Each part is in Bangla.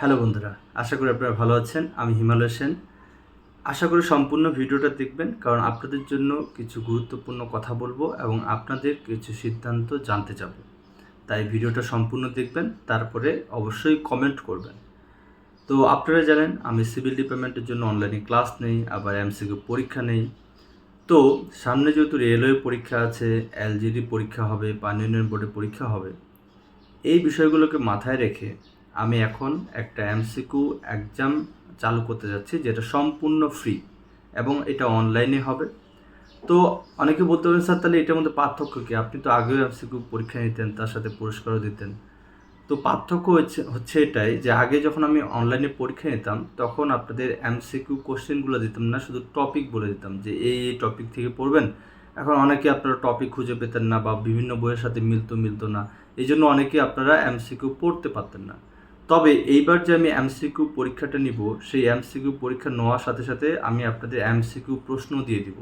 হ্যালো বন্ধুরা, আশা করি আপনারা ভালো আছেন। আমি হিমালয় সেন। আশা করি সম্পূর্ণ ভিডিওটা দেখবেন, কারণ আপনাদের জন্য কিছু গুরুত্বপূর্ণ কথা বলব এবং আপনাদের কিছু সিদ্ধান্ত জানতে যাব। তাই ভিডিওটা সম্পূর্ণ দেখবেন, তারপরে অবশ্যই কমেন্ট করবেন। তো আপনারা জানেন, আমি সিভিল ডিপার্টমেন্টের জন্য অনলাইনে ক্লাস নেই, আবার এমসিকিউ পরীক্ষা নেই। তো সামনে যেহেতু রেলওয়ে পরীক্ষা আছে এলজিডি পরীক্ষা হবে পানি উন্নয়ন বোর্ডের পরীক্ষা হবে, এই বিষয়গুলোকে মাথায় রেখে আমি এখন একটা এমসিকিউ এক্সাম চালু করতে যাচ্ছি, যেটা সম্পূর্ণ ফ্রি এবং এটা অনলাইনে হবে। তো অনেকে বলতে পারেন, স্যার, তাহলে এটার মধ্যে পার্থক্য কী? আপনি তো আগেও এমসিকিউ পরীক্ষা নিতেন, তার সাথে পুরস্কারও দিতেন। তো পার্থক্য হচ্ছে হচ্ছে এটাই যে আগে যখন আমি অনলাইনে পরীক্ষা নিতাম, তখন আপনাদের এমসিকিউ কোশ্চেনগুলো দিতাম না, শুধু টপিক বলে দিতাম যে এই এই টপিক থেকে পড়বেন। এখন অনেকে আপনারা টপিক খুঁজে পেতেন না বা বিভিন্ন বইয়ের সাথে মিলতো মিলতো না। এই জন্য অনেকে আপনারা এমসিকিউ পড়তে পারতেন না। তবে এইবার যে আমি এমসিকিউ পরীক্ষাটা নিব, সেই এমসিকিউ পরীক্ষা নেওয়ার সাথে সাথে আমি আপনাদের এমসিকিউ প্রশ্ন দিয়ে দিব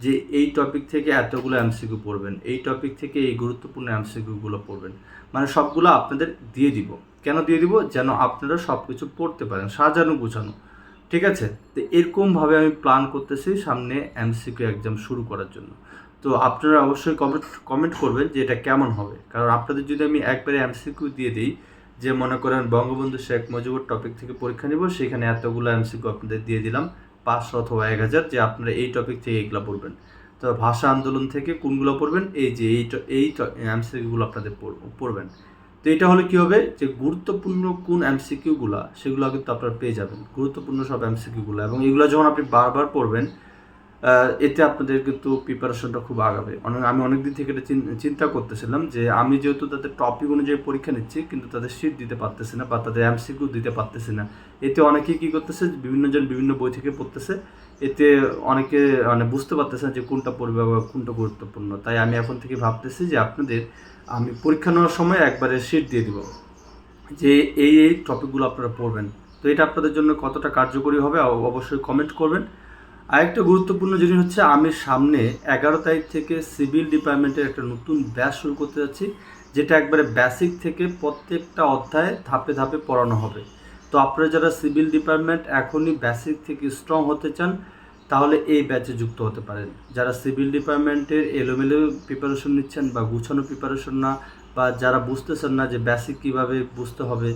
যে এই টপিক থেকে এতগুলো এমসিকিউ পড়বেন, এই টপিক থেকে এই গুরুত্বপূর্ণ এমসিকিউগুলো পড়বেন। মানে সবগুলো আপনাদের দিয়ে দিব। কেন দিয়ে দিব? যেন আপনারা সব কিছু পড়তে পারেন, সাজানো গুছানো। ঠিক আছে? তো এরকমভাবে আমি প্ল্যান করতেছি সামনে এমসিকিউ এক্সাম শুরু করার জন্য। তো আপনারা অবশ্যই কমেন্ট কমেন্ট করবেন যে এটা কেমন হবে। কারণ আপনাদের যদি আমি একবারে এমসিকিউ দিয়ে দিই যে মনে করেন বঙ্গবন্ধু শেখ মুজিবুর টপিক থেকে পরীক্ষা নিব, সেখানে এতগুলো এমসিকিউ আপনাদের দিয়ে দিলাম, পাঁচশো অথবা এক হাজার যে আপনারা এই টপিক থেকে এইগুলো পড়বেন। তো ভাষা আন্দোলন থেকে কোনগুলো পড়বেন? এই যে এই এই এমসিকিউগুলো আপনাদের পড়- পড়বেন। তো এটা হলে কি হবে? যে গুরুত্বপূর্ণ কোন এমসিকিউগুলো সেগুলো কিন্তু আপনারা পেয়ে যাবেন। গুরুত্বপূর্ণ সব এমসিকিউগুলো এবং এগুলো যখন আপনি বারবার পড়বেন এতে আপনাদের কিন্তু প্রিপারেশনটা খুব আগাবে। অনেক আমি অনেক দিন থেকে এটা চিন- চিন্তা করতেছিলাম যে আমি যেহেতু তাদের টপিক অনুযায়ী পরীক্ষা নিচ্ছি, কিন্তু তাদের সিট দিতে পারতেছি না বা তাদের এমসিকিউ দিতে পারতেছি না। এতে অনেকেই কী করতেছে, বিভিন্ন জন বিভিন্ন বই থেকে পড়তেছে। এতে অনেকে মানে বুঝতে পারতেছে না যে কোনটা পড়বে বা কোনটা গুরুত্বপূর্ণ। তাই আমি এখন থেকে ভাবতেছি যে আপনাদের আমি পরীক্ষা নেওয়ার সময় একবারে সিট দিয়ে দিব যে এই এই টপিকগুলো আপনারা পড়বেন। তো এটা আপনাদের জন্য কতটা কার্যকরী হবে অবশ্যই কমেন্ট করবেন। আরেকটা গুরুত্বপূর্ণ জিনিস হচ্ছে, আমি সামনে এগারো তারিখ থেকে সিভিল ডিপার্টমেন্টের একটা নতুন ব্যাচ শুরু করতে যাচ্ছি, যেটা একবারে বেসিক থেকে প্রত্যেকটা অধ্যায় ধাপে ধাপে পড়ানো হবে। তো আপনারা যারা সিভিল ডিপার্টমেন্ট এখনই বেসিক থেকে স্ট্রং হতে চান, তাহলে এই ব্যাচে যুক্ত হতে পারেন। যারা সিভিল ডিপার্টমেন্টের এলোমেলো প্রিপারেশন নিচ্ছেন বা গুছানো প্রিপারেশন না, বা যারা বুঝতেছেন না যে বেসিক কীভাবে বুঝতে হবে,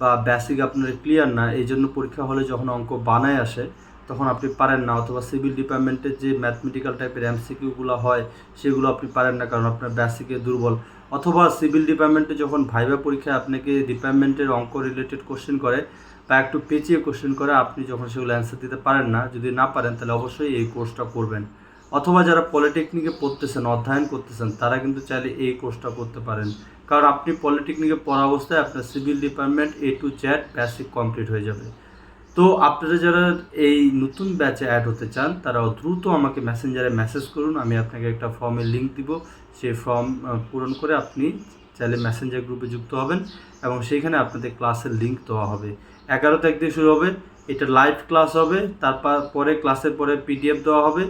বা বেসিক আপনার ক্লিয়ার না, এই জন্য পরীক্ষা হলে যখন অঙ্ক বানায় আসে তখন আপনি পারেন না, অথবা সিভিল ডিপার্টমেন্টের যে ম্যাথমেটিক্যাল টাইপের এমসিকিউগুলো হয়, সেগুলো আপনি পারেন না কারণ আপনার বেসিকে দুর্বল। অথবা সিভিল ডিপার্টমেন্টে যখন ভাইবা পরীক্ষায় আপনাকে ডিপার্টমেন্টের অঙ্ক রিলেটেড কোশ্চেন করে, বা একটু পেঁচিয়ে কোশ্চেন করে, আপনি যখন সেগুলো অ্যান্সার দিতে পারেন না, যদি না পারেন, তাহলে অবশ্যই এই কোর্সটা করবেন। অথবা যারা পলিটেকনিকে পড়তেছেন, অধ্যয়ন করতেছেন, তারা কিন্তু চাইলে এই কোর্সটা করতে পারেন। কারণ আপনি পলিটেকনিকে পড়া অবস্থায় আপনার সিভিল ডিপার্টমেন্ট এ টু চ্যাট বেসিক কমপ্লিট হয়ে যাবে। তো আপনারা যারা এই নতুন ব্যাচে অ্যাড হতে চান তারা দ্রুত আমাকে মেসেঞ্জারে মেসেজ করুন, আমি আপনাকে একটা ফর্মের লিঙ্ক দিব। সেই ফর্ম পূরণ করে আপনি চাইলে মেসেঞ্জার গ্রুপে যুক্ত হবেন এবং সেইখানে আপনাদের ক্লাসের লিঙ্ক দেওয়া হবে। এগারো তারিখ থেকে শুরু হবে, এটা লাইভ ক্লাস হবে তারপর পরে ক্লাসের পরে পিডিএফ দেওয়া হবে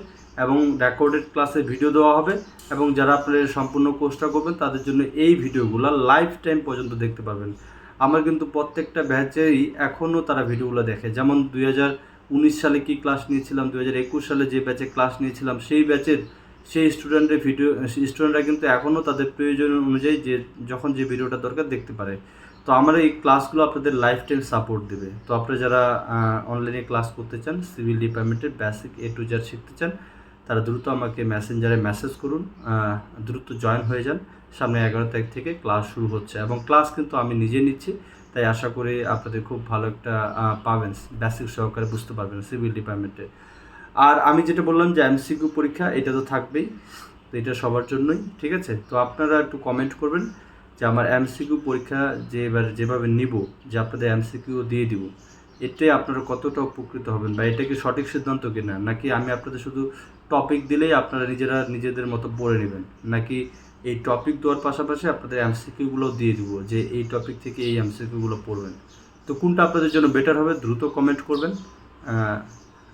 এবং রেকর্ডেড ক্লাসের ভিডিও দেওয়া হবে এবং যারা আপনার সম্পূর্ণ কোর্সটা করবেন, তাদের জন্য এই ভিডিওগুলো লাইফ টাইম পর্যন্ত দেখতে পাবেন আমার কিন্তু প্রত্যেকটা ব্যাচেই এখনও তারা ভিডিওগুলো দেখে। যেমন দুই উনিশ সালে কি ক্লাস নিয়েছিলাম, দুই হাজার একুশ সালে যে ব্যাচে ক্লাস নিয়েছিলাম, সেই ব্যাচের সেই স্টুডেন্টের ভিডিও স্টুডেন্টরা কিন্তু এখনও তাদের প্রয়োজন অনুযায়ী যে, যখন যে ভিডিওটা দরকার দেখতে পারে। তো আমার এই ক্লাসগুলো আপনাদের লাইফ টাইম সাপোর্ট দেবে। তো আপনারা যারা অনলাইনে ক্লাস করতে চান সিভিল ডিপার্টমেন্টের বেসিক এ টু জেড শিখতে চান তারা দ্রুত আমাকে মেসেঞ্জারে মেসেজ করুন দ্রুত জয়েন হয়ে যান। সামনে এগারো তারিখ থেকে ক্লাস শুরু হচ্ছে এবং ক্লাস কিন্তু আমি নিজে নিচ্ছি, তাই আশা করি আপনাদের খুব ভালো একটা পাবেন বেসিক সহকারে বুঝতে পারবেন সিভিল ডিপার্টমেন্টে আর আমি যেটা বললাম যে এমসিকিউ পরীক্ষা, এটা তো থাকবেই, তো এটা সবার জন্যই, ঠিক আছে? তো আপনারা একটু কমেন্ট করবেন যে আমার এমসিকিউ পরীক্ষা যে এবার যেভাবে নিব, যে আপনাদের এমসিকিউ দিয়ে দিব। এতে আপনারা কতটা উপকৃত হবেন বা এটা কি সঠিক সিদ্ধান্ত কিনা? নাকি আমি আপনাদের শুধু টপিক দিলেই আপনারা নিজেরা নিজেদের মতো পড়ে নেবেন? নাকি এই টপিক দেওয়ার পাশাপাশি আপনাদের এমসিকিউগুলো দিয়ে দিব যে এই টপিক থেকে এই এমসিকিউগুলো পড়বেন? তো কোনটা আপনাদের জন্য বেটার হবে দ্রুত কমেন্ট করবেন।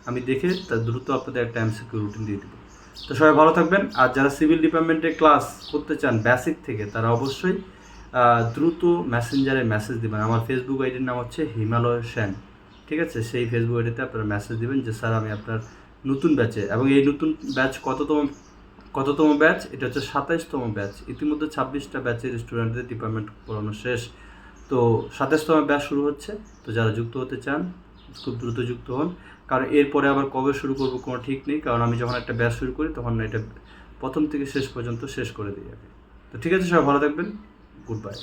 আমি দেখে তা দ্রুত আপনাদের একটা এমসিকিউ রুটিন দিয়ে দেবো। তো সবাই ভালো থাকবেন। আর যারা সিভিল ডিপার্টমেন্টে ক্লাস করতে চান বেসিক থেকে, তারা অবশ্যই দ্রুত মেসেঞ্জারে মেসেজ দেবেন। আমার ফেসবুক আইডির নাম হচ্ছে হিমালয় সেন। ঠিক আছে? সেই ফেসবুক আইডিতে আপনারা মেসেজ দিবেন যে, স্যার, আমি আপনার নতুন ব্যাচে এবং এই নতুন ব্যাচ কততম কততম ব্যাচ এটা হচ্ছে সাতাইশতম ব্যাচ ইতিমধ্যে ছাব্বিশটা ব্যাচের স্টুডেন্টদের ডিপার্টমেন্ট পড়ানো শেষ। তো সাতাইশতম ব্যাচ শুরু হচ্ছে। তো যারা যুক্ত হতে চান, খুব দ্রুত যুক্ত হন। কারণ এরপরে আবার কবে শুরু করব কোনো ঠিক নেই। কারণ আমি যখন একটা ব্যাচ শুরু করি, তখন এটা প্রথম থেকে শেষ পর্যন্ত শেষ করে দিই আগে তো ঠিক আছে, সবাই ভালো থাকবেন। Good bye